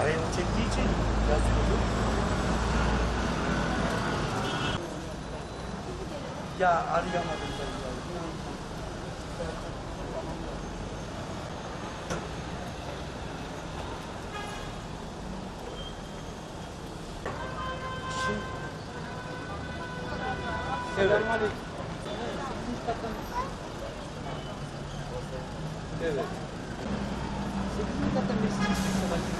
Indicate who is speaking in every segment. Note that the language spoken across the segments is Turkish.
Speaker 1: Parayı çektiği için yazıyordu. Ya arayamadım ben. Evet. Evet.
Speaker 2: Sekizinci kattan birisi düşmüş olabilir.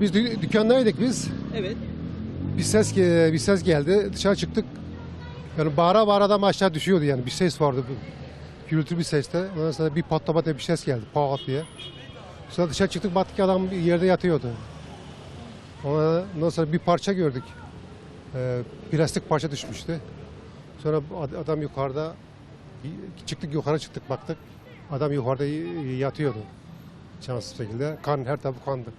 Speaker 3: Biz dü- dükkandaydık biz.
Speaker 2: Evet.
Speaker 3: Bir ses ge- bir ses geldi. Dışarı çıktık. Yani bağıra bağıra adam aşağı düşüyordu yani. Bir ses vardı. Bir, gürültü bir seste. Ondan sonra bir patlama diye bir ses geldi. Pat diye. Sonra dışarı çıktık baktık ki adam bir yerde yatıyordu. Ondan sonra bir parça gördük. Ee, plastik parça düşmüştü. Sonra bu ad- adam yukarıda çıktık yukarı çıktık baktık. Adam yukarıda y- yatıyordu. Şanssız şekilde. Kan her tarafı kandı.